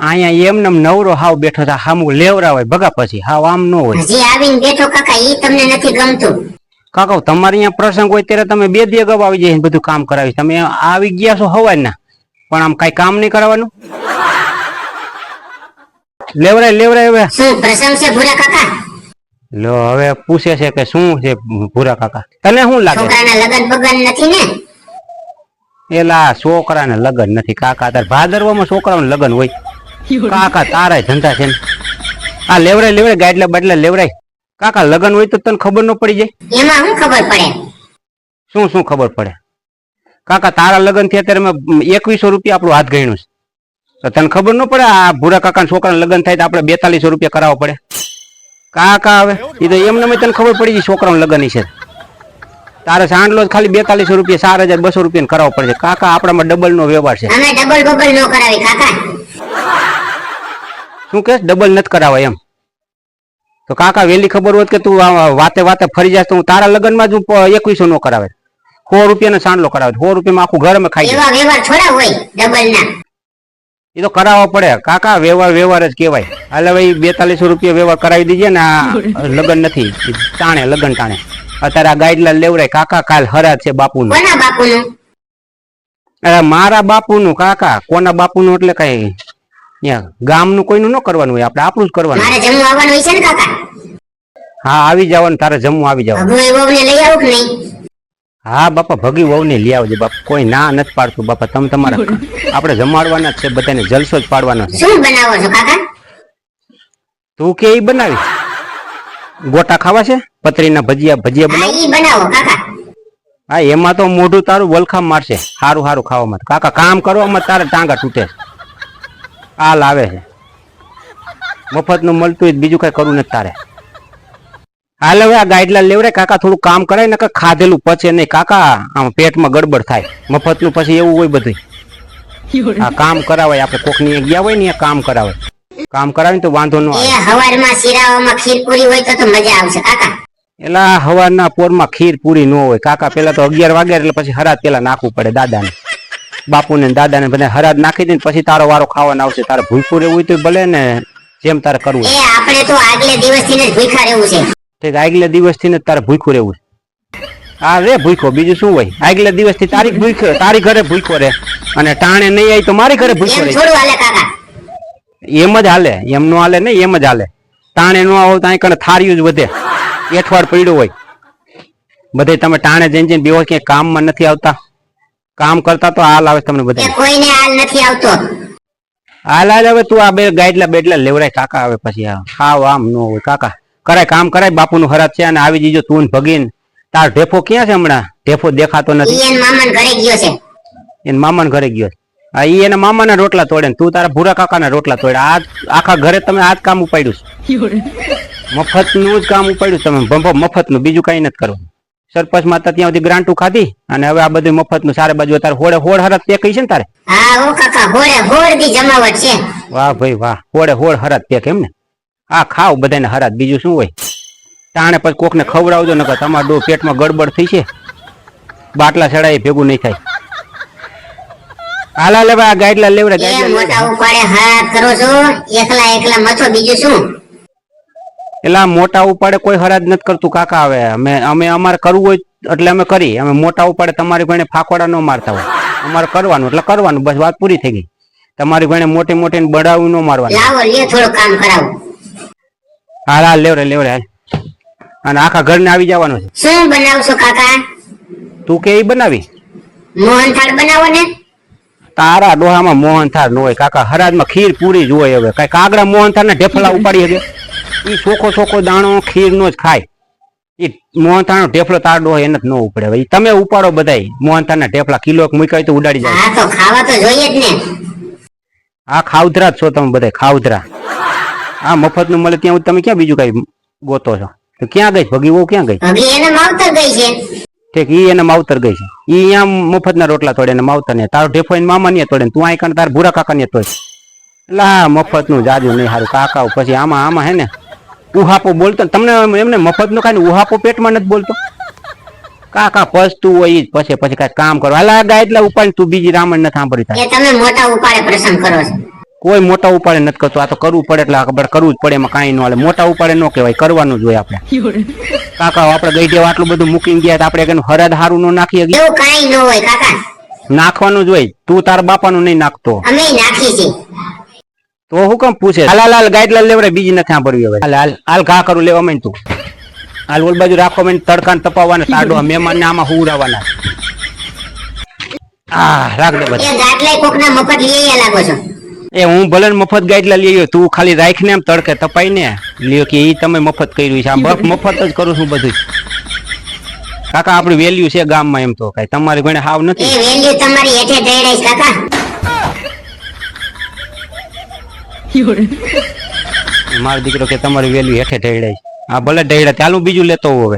અહીંયા એમને એમ નવરો હાવ બેઠો છે હામું લેવરા હોય ભગા પછી હાવ આમ ન હોય. હજી આવીને બેઠો કાકા ઈ તમને નથી ગમતું. કાકા તમારે અહીંયા પ્રસંગ હોય ત્યારે તમે બે દી અગાઉ આવી જઈને બધું કામ કરાવી. તમે આવી ગયા છો હવાય ના પણ આમ કઈ કામ નહીં કરવાનું લેવરાય લેવરાય હવે. શું પ્રસંગ છે ભૂરા કાકા? લો હવે પૂછે છે કે શું છે ભૂરા કાકા? તને શું લાગે? છોકરાના લગન બગન નથી ને? એલા છોકરાને લગન નથી. કાકા તાર ભાદરવામાં છોકરાઓને લગન હોય. કાકા તારા ધંધા છે આ લેવરાય લેવરાય ગાડલા બાટલા લેવરાય. કાકા લગન હોય તો તને ખબર ન પડી જાય? એમાં શું ખબર પડે? શું શું ખબર પડે? કાકા તારા લગન થયા અત્યારે મેં એકવીસો રૂપિયા આપણું હાથ ગણ્યું છે. તો તને ખબર ન પડે આ ભૂરા કાકા છોકરાને લગન થાય તો આપણે બેતાલીસો રૂપિયા કરાવવા પડે? કાકા હવે એ તો એમને તને ખબર પડી ગઈ છોકરાનું લગન છે. તારે સાંડલો ખાલી બેતાલીસો રૂપિયા ચાર હજાર બસો રૂપિયા કરાવવો પડશે. કાકા આપણામાં ડબલ નો વ્યવહાર છે. અમે ડબલ બબલ નો કરાવી કાકા. શું કે ડબલ નથી કરાવાય એમ. તો કાકા વેલી ખબર હોત કે તું વાતે વાતે ફરી જાય તો હું તારા લગ્નમાં જ હું એકવીસો નો કરાવે. સો રૂપિયાનો સાંડલો કરાવે. સો રૂપિયામાં આખું ઘર અમે ખાઈ જાય એ તો કરાવવો પડે. કાકા વ્યવહાર વ્યવહાર જ કહેવાય. હાલે ભાઈ બેતાલીસો રૂપિયા વ્યવહાર કરાવી દીજે ને આ લગ્ન નથી. ટાણે લગ્ન ટાણે અત્યારે આ ગાઈડલાઈન લેવડાય કાકા કાલ હરાજ છે બાપુનું. કોના બાપુનું? અરે મારા બાપુનું કાકા કોના બાપુનું એટલે કઈ ગામનું કોઈનું ન કરવાનું હોય આપણે આપણું જ કરવાનું મારે જમવા આવવાનું હોય છે ને કાકા? હા આવી જવાનું તારે જમવું આવી જવાનું. હા બાપા ભગી વહુ ને લઈ આવજો બાપા. કોઈ ના નથી પાડતું બાપા. તમે તમારા આપણે જમાડવાના જ છે બધાને જલસો જ પાડવાનો છે. શું બનાવો છો કાકા? તું કે એ બનાવી ગોટા ખાવા છે? પતરીના ભજીયા ભજીયા બનાવો? કાકા. હા એમાં તો મોઢું તારું વલખામ મારશે. સારું સારું ખાવામાં કાકા કામ કરવામાં તારે ટાંગા તૂટે આ લાવે છે. મફતનું મળતું બીજું કઈ કરવું નથી તારે. હાલ હવે આ ગાઈડલાઈન લેવડે કાકા થોડું કામ કરાય ને ખાધેલું પચે નહીં. કાકા આમ પેટમાં ગડબડ થાય. મફતનું પછી એવું હોય બધું આ કામ કરાવાય. આપણે કોકની ગયા હોય ને કામ કરાવે કામ કરાવીને તો વાંધો ન આવે. હવારમાં શીરાઓમાં ખીર પૂરી હોય તો મજા આવશે કાકા. એલા હવારના પોરમાં ખીર પૂરી ન હોય. કાકા પેલા તો અગિયાર વાગ્યા એટલે પછી હરાજ પેલા નાખવું પડે દાદાને. બાપુને ને દાદાને બધા હરાજ નાખી દે પછી તારો વારો ખાવાનો આવશે. તારે ભૂખું રહેવું હોય તો ભલે ને જેમ તારે કરવું આપણે તો આગલે દિવસથી ભૂખા રહેવું છે. આગલે દિવસથી ને તારે ભૂખું રહેવું હા રે ભૂખો બીજું શું હોય? આગલે દિવસથી તારી ભૂખો તારી ઘરે ભૂખો રે. અને ટાણે નહીં આવી તો મારી ઘરે ભૂખો કાકા. એમ જ હાલે એમ નો હાલે નહીં એમ જ હાલે. ટાણે નો આવો તો અહીં કણે થાર્યું જ વધે. એઠવાડ પડ્યું હોય. બધે તમે ટાણે જઈને જઈને બેહો કામ કામમાં નથી આવતા. કામ કરતા તો હાલ આવે તમને બધા કોઈને હાલ નથી આવતો. હાલ હાલ હવે તું આ બે ગાઈડલા બેડલા લેવડાય કાકા આવે પછી આ. આમ નો હોય કાકા. કરાય કામ કરાય બાપુનું હરાજ છે અને આવી જીજો તું ને ભગીન. તાર ઢેફો ક્યાં છે હમણાં? ઢેફો દેખાતો નથી. એન મામાને ઘરે ગયો છે. એને મામાન ઘરે ગયો છે. હા ઈ એના મામાના રોટલા તોડે તું તારા ભૂરા કાકાના રોટલા તોડે. આ આખા ઘરે તમે આ જ કામ ઉપાડ્યું છે. મફતનું જ કામ ઉપાડ્યું તમે ભંભો મફતનું બીજું કઈ નથી કરવાનું. સરપંચ માતા ત્યાં સુધી ગ્રાન્ટુ ખાધી અને હવે આ બધું મફતનું સારે બાજુ તારે હોડે હોડ હરત કહી છે ને તારે? હા ઓ કાકા હોળે હોળ દી જમાવટ છે. વાહ ભાઈ વાહ હોડે હોડ હરત તે કેમ ને? આ ખાવ બધાને હરત બીજું શું હોય? તાણે પછી કોકને ખવડાવજો નકર તમારા ડો પેટમાં ગડબડ થઈ છે. બાટલા ચડાય ભેગું નહીં થાય. હાલા લેવા ગાઈડલા લેવડે ગાઈડલા મોટા ઉપાડે હા કરો છો. એકલા એકલા મથો બીજું શું? એટલે આ મોટા ઉપાડે કોઈ હરાજ નથી કરતું કાકા હવે. અમે અમે અમારે કરવું હોય એટલે અમે કરી. અમે મોટા ઉપાડે તમારી ભાઈને ફાકોડા ન મારતા હોય. અમારે કરવાનું એટલે કરવાનું. બસ વાત પૂરી થઈ ગઈ. તમારી ભાઈને મોટી મોટી ને ન મારવાનું. લાવો લ્યો થોડું કામ કરાવો. હાલ હાલ લેવડે લેવડે હાલ. અને આખા ઘરને આવી જવાનું છે. શું બનાવશો કાકા? તું કે એ બનાવી? મોહનથાળ બનાવો ને. તારા ડોહામાં મોહનથાળ ન હોય કાકા. હરાજમાં ખીર પૂરી જ હોય હવે. કઈ કાગડા મોહનથાળ ને ઢેફલા ઉપાડી શકે ઈ ચોખ્ખો ચોખ્ખો દાણો ખીર નો જ ખાય. એ મોહનથાળ નો ઢેફલો તારડો હોય એને જ ન ઉપડે. ભાઈ તમે ઉપાડો બધાય. મોહનથાળ ના ઢેફલા કિલો મૂકાય તો ઉડાડી જાય. તો ખાવા તો જોઈએ જ ને. આ ખાવધરા જ છો તમે બધા ખાવધરા આ મફતનું મળે ત્યાં તમે ક્યાં બીજું કઈ ગોતો છો? તો ક્યાં ગઈ? ભગી વહુ ક્યાં ગઈ? હજી એને માવતર ગઈ છે. ઠીક ઈ એને માવતર ગઈ છે. ઈ અહીંયા મફત ના રોટલા તોડે ને માવતર ને. તારો ઢેફો એને મામા ને તોડે ને. તું અહીં કણ તાર ભૂરા કાકા ને તોડે. લા મફતનું જાજુ નહીં સારું. કાકા પછી આમાં આમાં હે ને? ઉહાપો બોલતો તમને એમને મફતનું ખાય ઉહાપો પેટમાં નથી બોલતો? કાકા પસતું હોય જ પછી પછી કાંઈ કામ કરો. હાલ આ ગાય એટલે ઉપાડી તું બીજી રામણ નથી સાંભળી થાય. તમે મોટા ઉપાડે પ્રસંગ કરો છો. કોઈ મોટા ઉપાડે નથી કરતો. આ તો કરવું પડે એટલે આ ખબર કરવું જ પડે એમાં કાંઈ ન હાલે. મોટા ઉપાડે ન કહેવાય કરવાનું જોઈએ હોય આપણે. કાકા આપણે ગઈ દેવા આટલું બધું મૂકીને ગયા તો આપણે એનું હરદ હારું ન નાખીએ એવું કાંઈ ન હોય કાકા. નાખવાનું જ હોય. તું તાર બાપાનું નહીં નાખતો. અમે નાખી છે તો હું કેમ પૂછે? હાલ હાલ ગાઈડલાઈન ગાઈડ લેવડે બીજી નથી સાંભળવી હવે. હાલ હાલ હાલ ઘા કરું લેવા માંડ તું. હાલ ઓલ બાજુ રાખો માંડ તડકાને તપાવવાના સાડો મહેમાન ને આમાં હુરાવાના આ રાખ દે બધા. એ ગાટલે કોકના મફત લઈ આવ્યા લાગો છો. એ હું ભલે મફત ગાઈડ લઈ આવ્યો તું ખાલી રાખ ને એમ તડકે તપાઈ ને લ્યો કે ઈ તમે મફત કર્યું છે. આ બફ મફત જ કરું છું બધું કાકા આપણી વેલ્યુ છે ગામમાં એમ તો કઈ. તમારી ઘણે હાવ એ નથી વેલ્યુ તમારી હેઠે દઈ કાકા. મારો દીકરો કે તમારી વેલ્યુ હેઠે ઢેડાય આ ભલે ઢેડા ચાલુ બીજું લેતો હવે.